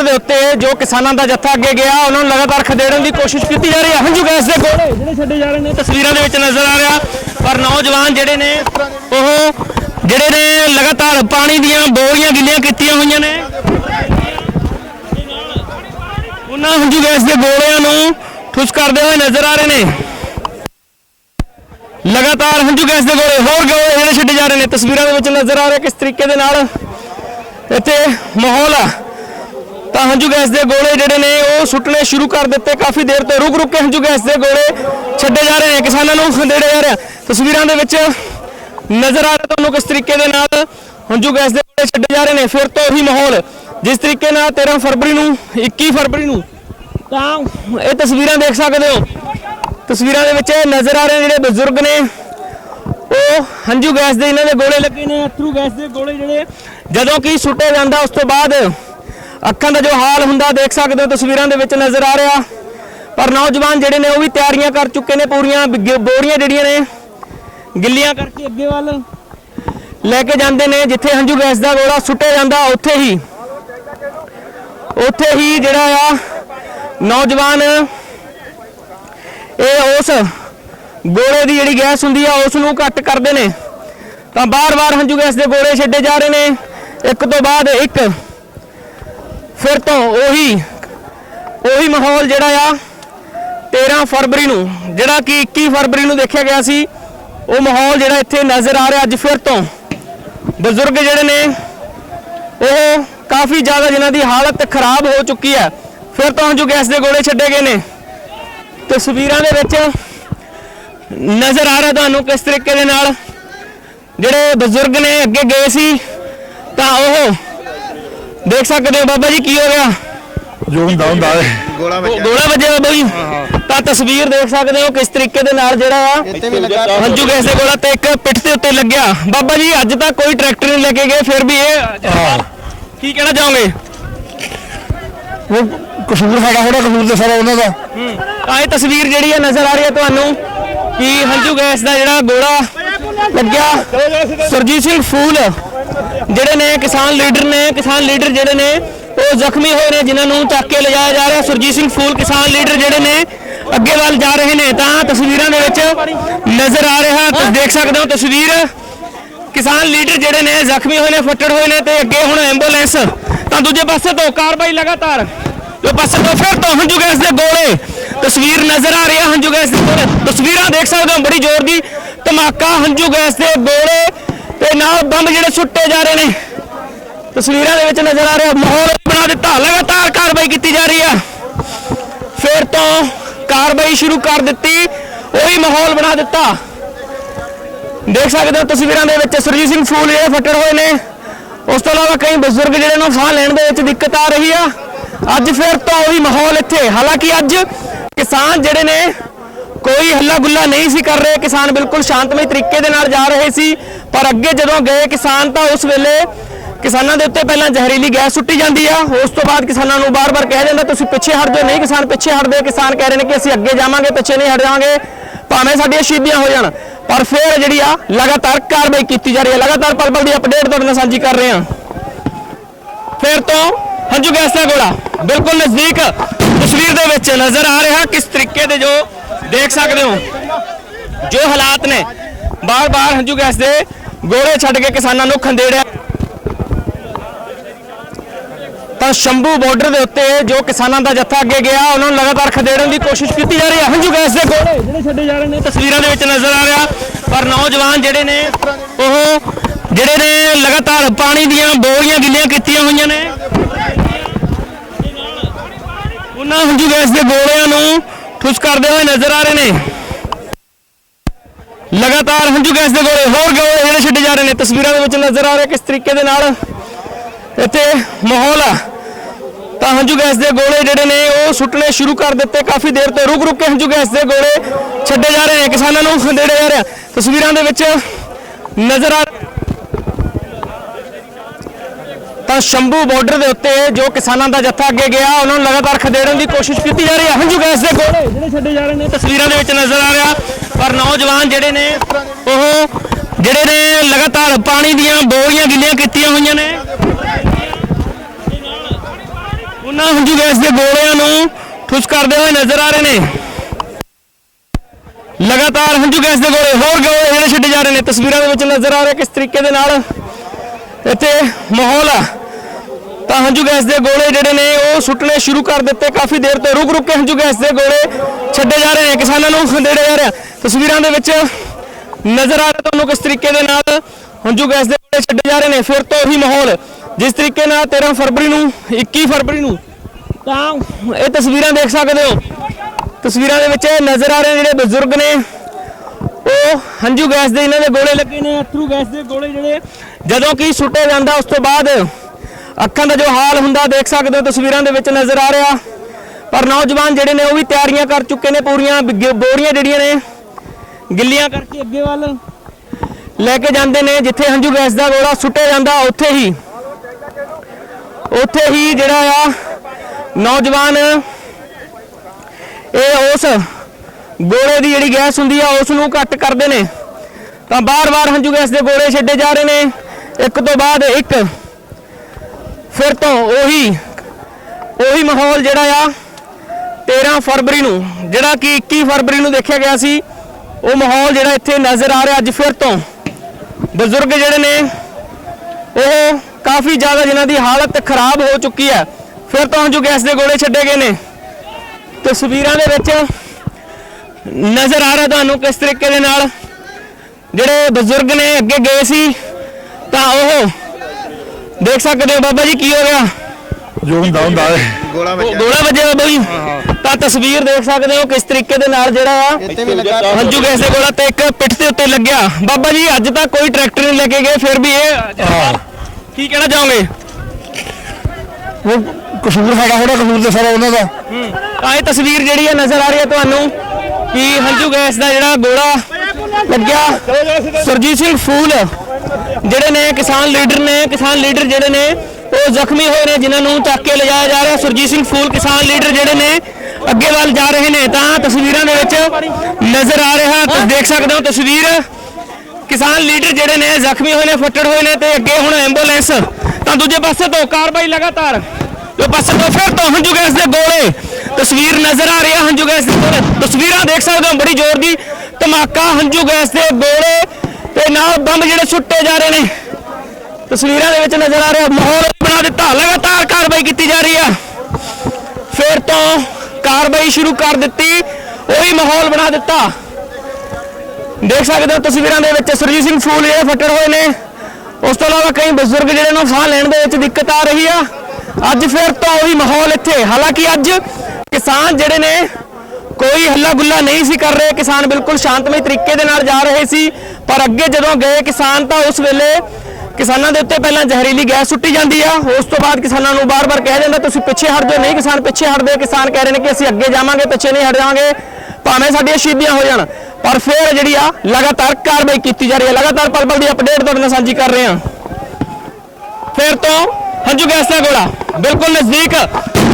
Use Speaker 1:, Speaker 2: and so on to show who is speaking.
Speaker 1: Border ਦੇ ਉੱਤੇ ਜੋ ਕਿਸਾਨਾਂ ਦਾ ਜੱਥਾ ਅੱਗੇ ਗਿਆ, ਉਹਨਾਂ ਨੂੰ ਲਗਾਤਾਰ ਖਦੇੜਨ ਦੀ ਕੋਸ਼ਿਸ਼ ਕੀਤੀ ਜਾ ਰਹੀ ਹੈ। ਹੰਝੂ ਗੈਸ ਦੇ ਗੋਲੇ ਜਿਹੜੇ ਛੱਡੇ ਜਾ ਰਹੇ ਨੇ, ਤਸਵੀਰਾਂ ਦੇ ਵਿੱਚ ਨਜ਼ਰ ਆ ਰਿਹਾ, ਪਰ ਨੌਜਵਾਨ ਜਿਹੜੇ ਨੇ, ਉਹ ਜਿਹੜੇ ਨੇ ਲਗਾਤਾਰ ਪਾਣੀ ਦੀਆਂ ਬੋਰੀਆਂ ਗਿੱਲੀਆਂ ਕੀਤੀਆਂ ਹੋਈਆਂ ਨੇ। ਉਹਨਾਂ ਹੰਝੂ ਗੈਸ ਦੇ ਗੋਲਿਆਂ ਨੂੰ ਠੁਸ ਕਰਦੇ ਹੋਏ ਨਜ਼ਰ ਆ ਰਹੇ ਨੇ। ਲਗਾਤਾਰ ਹੰਝੂ ਗੈਸ ਦੇ ਗੋਲੇ, ਹੋਰ ਗੋਲੇ ਜਿਹੜੇ ਛੱਡੇ ਜਾ ਰਹੇ ਨੇ, ਤਸਵੀਰਾਂ ਦੇ ਵਿੱਚ ਨਜ਼ਰ ਆ ਰਿਹਾ ਕਿਸ ਤਰੀਕੇ ਦੇ ਨਾਲ ਇੱਥੇ ਮਾਹੌਲ ਆ। ਤਾਂ ਹੰਝੂ ਗੈਸ ਦੇ ਗੋਲੇ ਜਿਹੜੇ ਨੇ ਉਹ ਸੁੱਟਣੇ ਸ਼ੁਰੂ ਕਰ ਦਿੱਤੇ। ਕਾਫੀ ਦੇਰ ਤੋਂ ਰੁਕ ਰੁਕ ਕੇ ਹੰਝੂ ਗੈਸ ਦੇ ਗੋਲੇ ਛੱਡੇ ਜਾ ਰਹੇ ਨੇ। ਕਿਸਾਨਾਂ ਨੂੰ ਖੰਡੇੜੇ ਜਾ ਰਿਹਾ ਤਸਵੀਰਾਂ ਦੇ ਵਿੱਚ ਨਜ਼ਰ ਆ ਰਿਹਾ ਤੁਹਾਨੂੰ ਕਿਸ ਤਰੀਕੇ ਦੇ ਨਾਲ ਹੰਝੂ ਗੈਸ ਦੇ ਗੋਲੇ ਛੱਡੇ ਜਾ ਰਹੇ ਨੇ। ਫਿਰ ਤੋਂ ਉਹੀ ਮਾਹੌਲ, ਜਿਸ ਤਰੀਕੇ ਨਾਲ 13 ਫਰਵਰੀ ਨੂੰ 21 ਫਰਵਰੀ ਨੂੰ, ਤਾਂ ਇਹ ਤਸਵੀਰਾਂ ਦੇਖ ਸਕਦੇ ਹੋ। ਤਸਵੀਰਾਂ ਦੇ ਵਿੱਚ ਨਜ਼ਰ ਆ ਰਹੇ ਜਿਹੜੇ ਬਜ਼ੁਰਗ ਨੇ। ਉਹ ਹੰਝੂ ਗੈਸ ਦੇ ਇਹਨਾਂ ਦੇ ਗੋਲੇ ਲੱਗੇ ਨੇ, ਅਥਰੂ ਗੈਸ ਦੇ ਗੋਲੇ ਜਿਹੜੇ, ਜਦੋਂ ਕਿ ਸੁੱਟੇ ਜਾਂਦਾ, ਉਸ ਤੋਂ ਬਾਅਦ ਅੱਖਾਂ ਦਾ ਜੋ ਹਾਲ ਹੁੰਦਾ ਦੇਖ ਸਕਦੇ ਹੋ, ਤਸਵੀਰਾਂ ਦੇ ਵਿੱਚ ਨਜ਼ਰ ਆ ਰਿਹਾ। ਪਰ ਨੌਜਵਾਨ ਜਿਹੜੇ ਨੇ ਉਹ ਵੀ ਤਿਆਰੀਆਂ ਕਰ ਚੁੱਕੇ ਨੇ, ਪੂਰੀਆਂ ਬਿੱਗ- ਬੋਰੀਆਂ ਜਿਹੜੀਆਂ ਨੇ, ਗਿੱਲੀਆਂ ਕਰਕੇ ਅੱਗੇ ਵੱਲ ਲੈ ਕੇ ਜਾਂਦੇ ਨੇ, ਜਿੱਥੇ ਹੰਝੂ ਗੈਸ ਦਾ ਗੋਲਾ ਸੁੱਟਿਆ ਜਾਂਦਾ, ਉੱਥੇ ਹੀ ਉੱਥੇ ਹੀ ਜਿਹੜਾ ਆ ਨੌਜਵਾਨ, ਇਹ ਉਸ ਗੋਲੇ ਦੀ ਜਿਹੜੀ ਗੈਸ ਹੁੰਦੀ ਆ, ਉਸ ਨੂੰ ਘੱਟ ਕਰਦੇ ਨੇ। ਤਾਂ ਬਾਰ-ਬਾਰ ਹੰਝੂ ਗੈਸ ਦੇ ਗੋਲੇ ਛੱਡੇ ਜਾ ਰਹੇ ਨੇ। ਇੱਕ ਤੋਂ ਬਾਅਦ ਇੱਕ ਫਿਰ ਤੋਂ ਉਹੀ ਉਹੀ ਮਾਹੌਲ ਜਿਹੜਾ ਆ 13 ਫਰਵਰੀ ਨੂੰ, ਜਿਹੜਾ ਕਿ 21 ਫਰਵਰੀ ਨੂੰ ਦੇਖਿਆ ਗਿਆ ਸੀ, ਉਹ ਮਾਹੌਲ ਜਿਹੜਾ ਇੱਥੇ ਨਜ਼ਰ ਆ ਰਿਹਾ ਅੱਜ ਫਿਰ ਤੋਂ। ਬਜ਼ੁਰਗ ਜਿਹੜੇ ਨੇ, ਉਹ ਕਾਫੀ ਜ਼ਿਆਦਾ ਜਿਨ੍ਹਾਂ ਦੀ ਹਾਲਤ ਖਰਾਬ ਹੋ ਚੁੱਕੀ ਹੈ, ਫਿਰ ਤੋਂ ਜੋ ਗੈਸ ਦੇ ਗੋਲੇ ਛੱਡੇ ਗਏ ਨੇ। ਤਸਵੀਰਾਂ ਦੇ ਵਿੱਚ ਨਜ਼ਰ ਆ ਰਿਹਾ ਤੁਹਾਨੂੰ ਕਿਸ ਤਰੀਕੇ ਦੇ ਨਾਲ, ਜਿਹੜੇ ਬਜ਼ੁਰਗ ਨੇ ਅੱਗੇ ਗਏ ਸੀ, ਤਾਂ ਉਹ ਦੇਖ ਸਕਦੇ ਹੋ ਬਾਬਾ ਜੀ ਕੀ ਹੋ ਗਿਆ
Speaker 2: ਜੋ ਹੁੰਦਾ ਹੁੰਦਾ ਹੈ।
Speaker 3: ਗੋਲਾ
Speaker 1: ਗੋ- ਗੋਲਾ ਵੱਜਿਆ ਬਾਬਾ ਜੀ। ਤਾਂ ਤਸਵੀਰ ਦੇਖ ਸਕਦੇ ਹੋ ਕਿਸ ਤਰੀਕੇ ਦੇ ਨਾਲ ਜਿਹੜਾ ਆ ਹੰਝੂ ਗੈਸ ਦੇ ਗੋਲਾ ਤੇ ਇੱਕ ਪਿੱਠ ਦੇ ਉੱਤੇ ਲੱਗਿਆ। ਬਾਬਾ ਜੀ ਅੱਜ ਤੱਕ ਕੋਈ ਟਰੈਕਟਰ ਨਹੀਂ ਲੈ ਕੇ ਗਏ ਫਿਰ ਵੀ ਇਹ ਕੀ ਕਹਿਣਾ ਚਾਹੋਗੇ?
Speaker 2: ਉਹ ਕਸੂਰ ਸਾਡਾ ਹੋਣਾ ਕਸੂਰ ਤੇ ਸਾਰਾ ਉਹਨਾਂ ਦਾ?
Speaker 1: ਤਾਂ ਇਹ ਤਸਵੀਰ ਜਿਹੜੀ ਹੈ ਨਜ਼ਰ ਆ ਰਹੀ ਹੈ ਤੁਹਾਨੂੰ ਕਿ ਹੰਝੂ ਗੈਸ ਦਾ ਜਿਹੜਾ ਗੋਲਾ ਲੱਗਿਆ। ਸਰਜੀਤ ਸਿੰਘ ਫੂਲ ਜਿਹੜੇ ਨੇ ਕਿਸਾਨ ਲੀਡਰ ਨੇ ਕਿਸਾਨ ਲੀਡਰ ਜਿਹੜੇ ਨੇ ਉਹ ਜ਼ਖਮੀ ਹੋਏ ਨੇ ਜਿਨ੍ਹਾਂ ਨੂੰ ਚੱਕ ਕੇ ਲਿਜਾਇਆ ਜਾ ਰਿਹਾ। ਸੁਰਜੀਤ ਸਿੰਘ ਫੂਲ ਕਿਸਾਨ ਲੀਡਰ ਜਿਹੜੇ ਨੇ ਅੱਗੇ ਵੱਲ ਜਾ ਰਹੇ ਨੇ। ਤਾਂ ਤਸਵੀਰਾਂ ਦੇ ਵਿੱਚ ਨਜ਼ਰ ਆ ਰਿਹਾ ਤੁਸੀਂ ਦੇਖ ਸਕਦੇ ਹੋ ਤਸਵੀਰ। ਕਿਸਾਨ ਲੀਡਰ ਜਿਹੜੇ ਨੇ ਜ਼ਖਮੀ ਹੋਏ ਨੇ ਫੱਟੜ ਹੋਏ ਨੇ ਤੇ ਅੱਗੇ ਹੁਣ ਐਂਬੂਲੈਂਸ। ਤਾਂ ਦੂਜੇ ਪਾਸੇ ਤੋਂ ਕਾਰਵਾਈ ਲਗਾਤਾਰ। ਜੋ ਪਾਸੇ ਤੋਂ ਫਿਰ ਤੋਂ ਹੰਝੂ ਗੈਸ ਦੇ ਗੋਲੇ। ਤਸਵੀਰ ਨਜ਼ਰ ਆ ਰਹੀ ਹੈ ਹੰਝੂ ਗੈਸ ਦੇ ਗੋਲੇ। ਤਸਵੀਰਾਂ ਦੇਖ ਸਕਦੇ ਹੋ ਬੜੀ ਜ਼ੋਰ ਦੀ ਧਮਾਕਾ ਹੰਝੂ ਗੈਸ ਦੇ ਗੋਲੇ। ਤੇ ਨਾਲ ਬੰਬ ਜਿਹੜੇ ਸੁੱਟੇ ਜਾ ਰਹੇ ਨੇ। ਤਸਵੀਰਾਂ ਦੇ ਵਿੱਚ ਨਜ਼ਰ ਆ ਰਿਹਾ ਮਾਹੌਲ ਬਣਾ ਦਿੱਤਾ। ਲਗਾਤਾਰ ਕਾਰਵਾਈ ਕੀਤੀ ਜਾ ਰਹੀ ਹੈ ਫਿਰ ਤੋਂ ਕਾਰਵਾਈ ਸ਼ੁਰੂ ਕਰ ਦਿੱਤੀ। ਉਹੀ ਮਾਹੌਲ ਬਣਾ ਦਿੱਤਾ। ਦੇਖ ਸਕਦੇ ਹੋ ਤਸਵੀਰਾਂ ਦੇ ਵਿੱਚ ਸਰਜੀਤ ਸਿੰਘ ਫੂਲ ਜਿਹੜੇ ਫੱਟੜ ਹੋਏ ਨੇ। ਉਸ ਤੋਂ ਇਲਾਵਾ ਕਈ ਬਜ਼ੁਰਗ ਜਿਹੜੇ ਨੂੰ ਸਾਹ ਲੈਣ ਦੇ ਵਿੱਚ ਦਿੱਕਤ ਆ ਰਹੀ ਆ। ਅੱਜ ਫਿਰ ਤੋਂ ਉਹੀ ਮਾਹੌਲ ਇੱਥੇ। ਹਾਲਾਂਕਿ ਅੱਜ ਕਿਸਾਨ ਜਿਹੜੇ ਨੇ ਕੋਈ ਹੱਲਾ ਗੁੱਲਾ ਨਹੀਂ ਸੀ ਕਰ ਰਹੇ। ਕਿਸਾਨ ਬਿਲਕੁਲ ਸ਼ਾਂਤਮਈ ਤਰੀਕੇ ਦੇ ਨਾਲ ਜਾ ਰਹੇ ਸੀ। ਪਰ ਅੱਗੇ ਜਦੋਂ ਗਏ ਕਿਸਾਨ ਤਾਂ ਉਸ ਵੇਲੇ ਕਿਸਾਨਾਂ ਦੇ ਉੱਤੇ ਪਹਿਲਾਂ ਜ਼ਹਿਰੀਲੀ ਗੈਸ ਸੁੱਟੀ ਜਾਂਦੀ ਆ। ਉਸ ਤੋਂ ਬਾਅਦ ਕਿਸਾਨਾਂ ਨੂੰ ਬਾਰ-ਬਾਰ ਕਿਹਾ ਜਾਂਦਾ, ਤੁਸੀਂ ਪਿੱਛੇ ਹਟ ਜਾਓ। ਨਹੀਂ, ਕਿਸਾਨ ਪਿੱਛੇ ਹਟਦੇ। ਕਿਸਾਨ ਕਹਿ ਰਹੇ ਨੇ ਕਿ ਅਸੀਂ ਅੱਗੇ ਜਾਵਾਂਗੇ, ਪਿੱਛੇ ਨਹੀਂ ਹਟ ਜਾਵਾਂਗੇ। ਭਾਵੇਂ ਸਾਡੀਆਂ ਸ਼ਹੀਦੀਆਂ ਹੋ ਜਾਣ। ਪਰ ਫਿਰ ਜਿਹੜੀ ਆ ਲਗਾਤਾਰ ਕਾਰਵਾਈ ਕੀਤੀ ਜਾ ਰਹੀ ਹੈ ਲਗਾਤਾਰ ਪਲ ਪਲ ਦੀ ਅਪਡੇਟ ਤੁਹਾਡੇ ਨਾਲ ਸਾਂਝੀ ਕਰ ਰਹੇ ਹਾਂ। ਫਿਰ ਤੋਂ ਹੰਝੂ ਗੈਸ ਦਾ ਗੋਲਾ ਬਿਲਕੁਲ ਨਜ਼ਦੀਕ ਤਸਵੀਰ ਦੇ ਵਿੱਚ ਨਜ਼ਰ ਆ ਰਿਹਾ। ਕਿਸ ਤਰੀਕੇ ਦੇ ਜੋ ਦੇਖ ਸਕਦੇ ਹੋ ਜੋ ਹਾਲਾਤ ਨੇ। ਬਾਰ-ਬਾਰ ਹੰਝੂ ਗੈਸ ਦੇ ਗੋਲੇ ਛੱਡ ਕੇ ਕਿਸਾਨਾਂ ਨੂੰ ਖੰਡੇੜਿਆ ਤਾਂ ਸ਼ੰਭੂ ਬਾਰਡਰ ਦੇ ਉੱਤੇ ਜੋ ਕਿਸਾਨਾਂ ਦਾ ਜੱਥਾ ਅੱਗੇ ਗਿਆ, ਉਹਨਾਂ ਨੂੰ ਲਗਾਤਾਰ ਖਦੇੜਨ ਦੀ ਕੋਸ਼ਿਸ਼ ਕੀਤੀ ਜਾ ਰਹੀ ਹੈ। ਹੰਝੂ ਗੈਸ ਦੇ ਗੋਲੇ ਜਿਹੜੇ ਛੱਡੇ ਜਾ ਰਹੇ ਨੇ, ਤਸਵੀਰਾਂ ਦੇ ਵਿੱਚ ਨਜ਼ਰ ਆ ਰਿਹਾ। ਪਰ ਨੌਜਵਾਨ ਜਿਹੜੇ ਨੇ, ਉਹ ਜਿਹੜੇ ਨੇ ਲਗਾਤਾਰ ਪਾਣੀ ਦੀਆਂ ਬੋਰੀਆਂ ਗਿੱਲੀਆਂ ਕੀਤੀਆਂ ਹੋਈਆਂ ਨੇ। ਉਹਨਾਂ ਹੰਝੂ ਗੈਸ ਦੇ ਗੋਲਿਆਂ ਨੂੰ ਠੁਸ ਕਰਦੇ ਹੋਏ ਨਜ਼ਰ ਆ ਰਹੇ ਨੇ। ਲਗਾਤਾਰ ਹੰਝੂ ਗੈਸ ਦੇ ਗੋਲੇ ਹੋਰ ਗੋਲੇ ਜਿਹੜੇ ਛੱਡੇ ਜਾ ਰਹੇ ਨੇ। ਤਸਵੀਰਾਂ ਦੇ ਵਿੱਚ ਨਜ਼ਰ ਆ ਰਿਹਾ ਕਿਸ ਤਰੀਕੇ ਦੇ ਨਾਲ ਇੱਥੇ ਮਾਹੌਲ ਆ। ਤਾਂ ਹੰਝੂ ਗੈਸ ਦੇ ਗੋਲੇ ਜਿਹੜੇ ਨੇ, ਉਹ ਸੁੱਟਣੇ ਸ਼ੁਰੂ ਕਰ ਦਿੱਤੇ। ਕਾਫੀ ਦੇਰ ਤੋਂ ਰੁਕ ਰੁਕ ਕੇ ਹੰਝੂ ਗੈਸ ਦੇ ਗੋਲੇ ਛੱਡੇ ਜਾ ਰਹੇ ਨੇ ਕਿਸਾਨਾਂ ਨੂੰ। ਖੰਡੇੜੇ ਜਾ ਰਿਹਾ। ਤਸਵੀਰਾਂ ਦੇ ਵਿੱਚ ਨਜ਼ਰ ਆ ਤਾਂ ਸ਼ੰਭੂ ਬਾਰਡਰ ਦੇ ਉੱਤੇ ਜੋ ਕਿਸਾਨਾਂ ਦਾ ਜੱਥਾ ਅੱਗੇ ਗਿਆ, ਉਹਨਾਂ ਨੂੰ ਲਗਾਤਾਰ ਖਦੇੜਨ ਦੀ ਕੋਸ਼ਿਸ਼ ਕੀਤੀ ਜਾ ਰਹੀ ਹੈ। ਹੰਝੂ ਗੈਸ ਦੇ ਗੋਲੇ ਜਿਹੜੇ ਛੱਡੇ ਜਾ ਰਹੇ ਨੇ, ਤਸਵੀਰਾਂ ਦੇ ਵਿੱਚ ਨਜ਼ਰ ਆ ਰਿਹਾ, ਪਰ ਨੌਜਵਾਨ ਜਿਹੜੇ ਨੇ, ਉਹ ਜਿਹੜੇ ਨੇ ਲਗਾਤਾਰ ਪਾਣੀ ਦੀਆਂ ਬੋਰੀਆਂ ਗਿੱਲੀਆਂ ਕੀਤੀਆਂ ਹੋਈਆਂ ਨੇ। ਉਹਨਾਂ ਹੰਝੂ ਗੈਸ ਦੇ ਗੋਲਿਆਂ ਨੂੰ ਠੁਸ ਕਰਦੇ ਹੋਏ ਨਜ਼ਰ ਆ ਰਹੇ ਨੇ। ਲਗਾਤਾਰ ਹੰਝੂ ਗੈਸ ਦੇ ਗੋਲੇ ਹੋਰ ਗੋਲੇ ਜਿਹੜੇ ਛੱਡੇ ਜਾ ਰਹੇ ਨੇ। ਤਸਵੀਰਾਂ ਦੇ ਵਿੱਚ ਨਜ਼ਰ ਆ ਰਿਹਾ ਕਿਸ ਤਰੀਕੇ ਦੇ ਨਾਲ ਇੱਥੇ ਮਾਹੌਲ ਆ। ਤਾਂ ਹੰਝੂ ਗੈਸ ਦੇ ਗੋਲੇ ਜਿਹੜੇ ਨੇ ਉਹ ਸੁੱਟਣੇ ਸ਼ੁਰੂ ਕਰ ਦਿੱਤੇ। ਕਾਫੀ ਦੇਰ ਤੋਂ ਰੁਕ ਰੁਕ ਕੇ ਹੰਝੂ ਗੈਸ ਦੇ ਗੋਲੇ ਛੱਡੇ ਜਾ ਰਹੇ ਨੇ ਕਿਸਾਨਾਂ ਨੂੰ ਖੰਡੇੜੇ ਜਾ ਰਿਹਾ। ਤਸਵੀਰਾਂ ਦੇ ਵਿੱਚ ਨਜ਼ਰ ਆ ਰਿਹਾ ਤੁਹਾਨੂੰ ਕਿਸ ਤਰੀਕੇ ਦੇ ਨਾਲ ਹੰਝੂ ਗੈਸ ਦੇ ਗੋਲੇ ਛੱਡੇ ਜਾ ਰਹੇ ਨੇ। ਫਿਰ ਤੋਂ ਉਹੀ ਮਾਹੌਲ। ਜਿਸ ਤਰੀਕੇ ਨਾਲ 13 ਫਰਵਰੀ ਨੂੰ 21 ਫਰਵਰੀ ਨੂੰ, ਤਾਂ ਇਹ ਤਸਵੀਰਾਂ ਦੇਖ ਸਕਦੇ ਹੋ। ਤਸਵੀਰਾਂ ਦੇ ਵਿੱਚ ਨਜ਼ਰ ਆ ਰਹੇ ਜਿਹੜੇ ਬਜ਼ੁਰਗ ਨੇ, ਉਹ ਹੰਝੂ ਗੈਸ ਦੇ ਇਹਨਾਂ ਦੇ ਗੋਲੇ ਲੱਗੇ ਨੇ, ਅਥਰੂ ਗੈਸ ਦੇ ਗੋਲੇ ਜਿਹੜੇ, ਜਦੋਂ ਕਿ ਸੁੱਟੇ ਜਾਂਦਾ ਉਸ ਤੋਂ ਬਾਅਦ ਅੱਖਾਂ ਦਾ ਜੋ ਹਾਲ ਹੁੰਦਾ ਦੇਖ ਸਕਦੇ ਹੋ ਤਸਵੀਰਾਂ ਦੇ ਵਿੱਚ ਨਜ਼ਰ ਆ ਰਿਹਾ। ਪਰ ਨੌਜਵਾਨ ਜਿਹੜੇ ਨੇ ਉਹ ਵੀ ਤਿਆਰੀਆਂ ਕਰ ਚੁੱਕੇ ਨੇ ਪੂਰੀਆਂ ਬਿਗ- ਬੋਰੀਆਂ ਜਿਹੜੀਆਂ ਨੇ, ਗਿੱਲੀਆਂ ਕਰਕੇ ਅੱਗੇ ਵੱਲ ਲੈ ਕੇ ਜਾਂਦੇ ਨੇ, ਜਿੱਥੇ ਹੰਝੂ ਗੈਸ ਦਾ ਗੋਲਾ ਸੁੱਟਿਆ ਜਾਂਦਾ, ਉੱਥੇ ਹੀ ਉੱਥੇ ਹੀ ਜਿਹੜਾ ਆ ਨੌਜਵਾਨ, ਇਹ ਉਸ ਗੋਲੇ ਦੀ ਜਿਹੜੀ ਗੈਸ ਹੁੰਦੀ ਆ, ਉਸ ਨੂੰ ਕੱਟ ਕਰਦੇ ਨੇ। ਤਾਂ ਬਾਰ-ਬਾਰ ਹੰਝੂ ਗੈਸ ਦੇ ਗੋਲੇ ਛੱਡੇ ਜਾ ਰਹੇ ਨੇ। ਇੱਕ ਤੋਂ ਬਾਅਦ ਇੱਕ ਫਿਰ ਤੋਂ ਉਹੀ ਉਹੀ ਮਾਹੌਲ ਜਿਹੜਾ ਆ 13 ਫਰਵਰੀ ਨੂੰ, ਜਿਹੜਾ ਕਿ 21 ਫਰਵਰੀ ਨੂੰ ਦੇਖਿਆ ਗਿਆ ਸੀ, ਉਹ ਮਾਹੌਲ ਜਿਹੜਾ ਇੱਥੇ ਨਜ਼ਰ ਆ ਰਿਹਾ ਅੱਜ ਫਿਰ ਤੋਂ। ਬਜ਼ੁਰਗ ਜਿਹੜੇ ਨੇ, ਉਹ ਕਾਫੀ ਜ਼ਿਆਦਾ ਜਿਨ੍ਹਾਂ ਦੀ ਹਾਲਤ ਖਰਾਬ ਹੋ ਚੁੱਕੀ ਹੈ, ਫਿਰ ਤੋਂ ਜੋ ਗੈਸ ਦੇ ਗੋਲੇ ਛੱਡੇ ਗਏ ਨੇ। ਤਸਵੀਰਾਂ ਦੇ ਵਿੱਚ ਨਜ਼ਰ ਆ ਰਿਹਾ ਤੁਹਾਨੂੰ ਕਿਸ ਤਰੀਕੇ ਦੇ ਨਾਲ, ਜਿਹੜੇ ਬਜ਼ੁਰਗ ਨੇ ਅੱਗੇ ਗਏ ਸੀ, ਤਾਂ ਉਹ ਦੇਖ ਸਕਦੇ ਹੋ ਬਾਬਾ ਜੀ ਕੀ ਹੋ ਗਿਆ?
Speaker 2: ਜੋ ਹੁੰਦਾ ਹੁੰਦਾ ਹੈ।
Speaker 3: ਗੋਲਾ
Speaker 1: ਗੋਲਾ ਵੱਜਿਆ ਬਾਬਾ ਜੀ। ਤਾਂ ਤਸਵੀਰ ਦੇਖ ਸਕਦੇ ਹੋ ਕਿਸ ਤਰੀਕੇ ਦੇ ਨਾਲ ਜਿਹੜਾ ਆ।
Speaker 3: ਇੱਥੇ ਵੀ ਲੱਗਾ
Speaker 1: ਹੰਝੂ ਗੈਸ ਦੇ ਗੋਲਾ ਤੇ ਇੱਕ ਪਿੱਠ ਦੇ ਉੱਤੇ ਲੱਗਿਆ। ਬਾਬਾ ਜੀ ਅੱਜ ਤਾਂ ਕੋਈ ਟਰੈਕਟਰ ਨਹੀਂ ਲੈ ਕੇ ਗਏ ਫਿਰ ਵੀ ਇਹ ਕੀ ਕਹਿਣਾ ਚਾਹੋਗੇ?
Speaker 2: ਉਹ ਕਸੂਰ ਹੈਗਾ ਥੋੜਾ ਕਸੂਰ ਤੇ ਸਾਰਾ ਉਹਨਾਂ ਦਾ।
Speaker 1: ਤਾਂ ਇਹ ਤਸਵੀਰ ਜਿਹੜੀ ਹੈ ਨਜ਼ਰ ਆ ਰਹੀ ਹੈ ਤੁਹਾਨੂੰ ਕਿ ਹੰਝੂ ਗੈਸ ਦਾ ਜਿਹੜਾ ਗੋਲਾ ਲੱਗਿਆ। ਸੁਰਜੀਤ ਸਿੰਘ ਫੂਲ ਜਿਹੜੇ ਨੇ ਕਿਸਾਨ ਲੀਡਰ ਨੇ, ਕਿਸਾਨ ਲੀਡਰ ਜਿਹੜੇ ਨੇ, ਉਹ ਜ਼ਖਮੀ ਹੋਏ ਨੇ, ਜਿਨ੍ਹਾਂ ਨੂੰ ਚੱਕ ਕੇ ਲਿਜਾਇਆ ਜਾ ਰਿਹਾ। ਸੁਰਜੀਤ ਸਿੰਘ ਫੂਲ ਕਿਸਾਨ ਲੀਡਰ ਜਿਹੜੇ ਨੇ, ਅੱਗੇ ਵੱਲ ਜਾ ਰਹੇ ਨੇ। ਤਾਂ ਤਸਵੀਰਾਂ ਦੇ ਵਿੱਚ ਨਜ਼ਰ ਆ ਰਿਹਾ, ਤੁਸੀਂ ਦੇਖ ਸਕਦੇ ਹੋ ਤਸਵੀਰ। ਕਿਸਾਨ ਲੀਡਰ ਜਿਹੜੇ ਨੇ, ਜ਼ਖਮੀ ਹੋਏ ਨੇ, ਫੱਟੜ ਹੋਏ ਨੇ ਤੇ ਅੱਗੇ ਹੁਣ ਐਂਬੂਲੈਂਸ। ਤਾਂ ਦੂਜੇ ਪਾਸੇ ਤੋਂ ਕਾਰਵਾਈ ਲਗਾਤਾਰ। ਤੇ ਪਾਸੇ ਤੋਂ ਫਿਰ ਤੋਂ ਹੰਝੂ ਗੈਸ ਦੇ ਗੋਲੇ। ਤਸਵੀਰ ਨਜ਼ਰ ਆ ਰਹੀ ਹੈ ਹੰਝੂ ਗੈਸ ਦੇ ਗੋਲੇ। ਤਸਵੀਰਾਂ ਦੇਖ ਸਕਦੇ ਹੋ, ਬੜੀ ਜ਼ੋਰ ਦੀ ਧਮਾਕਾ ਹੰਝੂ ਗੈਸ ਦੇ ਗੋਲੇ। ਤੇ ਨਾਲ ਬੰਬ ਜਿਹੜੇ ਸੁੱਟੇ ਜਾ ਰਹੇ ਨੇ। ਤਸਵੀਰਾਂ ਦੇ ਵਿੱਚ ਨਜ਼ਰ ਆ ਰਿਹਾ ਮਾਹੌਲ ਬਣਾ ਦਿੱਤਾ। ਲਗਾਤਾਰ ਕਾਰਵਾਈ ਕੀਤੀ ਜਾ ਰਹੀ ਹੈ ਫਿਰ ਤੋਂ ਕਾਰਵਾਈ ਸ਼ੁਰੂ ਕਰ ਦਿੱਤੀ। ਉਹੀ ਮਾਹੌਲ ਬਣਾ ਦਿੱਤਾ। ਦੇਖ ਸਕਦੇ ਹੋ ਤਸਵੀਰਾਂ ਦੇ ਵਿੱਚ ਸੁਰਜੀਤ ਸਿੰਘ ਫੂਲ ਜਿਹੜੇ ਫੱਟੜ ਹੋਏ ਨੇ। ਉਸ ਤੋਂ ਇਲਾਵਾ ਕਈ ਬਜ਼ੁਰਗ ਜਿਹੜੇ ਨੂੰ ਸਾਹ ਲੈਣ ਦੇ ਵਿੱਚ ਦਿੱਕਤ ਆ ਰਹੀ ਆ। ਅੱਜ ਫਿਰ ਤੋਂ ਉਹੀ ਮਾਹੌਲ ਇੱਥੇ। ਹਾਲਾਂਕਿ ਅੱਜ ਕਿਸਾਨ ਜਿਹੜੇ ਨੇ ਕੋਈ ਹੱਲਾ ਗੁੱਲਾ ਨਹੀਂ ਸੀ ਕਰ ਰਹੇ। ਕਿਸਾਨ ਬਿਲਕੁਲ ਸ਼ਾਂਤਮਈ ਤਰੀਕੇ ਦੇ ਨਾਲ ਜਾ ਰਹੇ ਸੀ। ਪਰ ਅੱਗੇ ਜਦੋਂ ਗਏ ਕਿਸਾਨ ਤਾਂ ਉਸ ਵੇਲੇ ਕਿਸਾਨਾਂ ਦੇ ਉੱਤੇ ਪਹਿਲਾਂ ਜ਼ਹਿਰੀਲੀ ਗੈਸ ਸੁੱਟੀ ਜਾਂਦੀ ਆ। ਉਸ ਤੋਂ ਬਾਅਦ ਕਿਸਾਨਾਂ ਨੂੰ ਬਾਰ-ਬਾਰ ਕਹਿ ਜਾਂਦਾ, ਤੁਸੀਂ ਪਿੱਛੇ ਹਟ ਜਾਓ ਨਹੀਂ ਕਿਸਾਨ, ਪਿੱਛੇ ਹਟਦੇ ਕਿਸਾਨ ਕਹਿ ਰਹੇ ਨੇ ਕਿ ਅਸੀਂ ਅੱਗੇ ਜਾਵਾਂਗੇ, ਪਿੱਛੇ ਨਹੀਂ ਹਟ ਜਾਵਾਂਗੇ ਭਾਵੇਂ ਸਾਡੀਆਂ ਸ਼ਹੀਦੀਆਂ ਹੋ ਜਾਣ, ਪਰ ਫਿਰ ਜਿਹੜੀ ਆ ਲਗਾਤਾਰ ਕਾਰਵਾਈ ਕੀਤੀ ਜਾ ਰਹੀ ਹੈ ਲਗਾਤਾਰ ਪਲ ਪਲ ਦੀ ਅਪਡੇਟ ਤੁਹਾਡੇ ਨਾਲ ਸਾਂਝੀ ਕਰ ਰਹੇ ਹਾਂ। ਫਿਰ ਤੋਂ ਹੰਝੂ ਗੈਸ ਦਾ ਗੋਲਾ। ਬਿਲਕੁਲ ਨਜ਼ਦੀਕ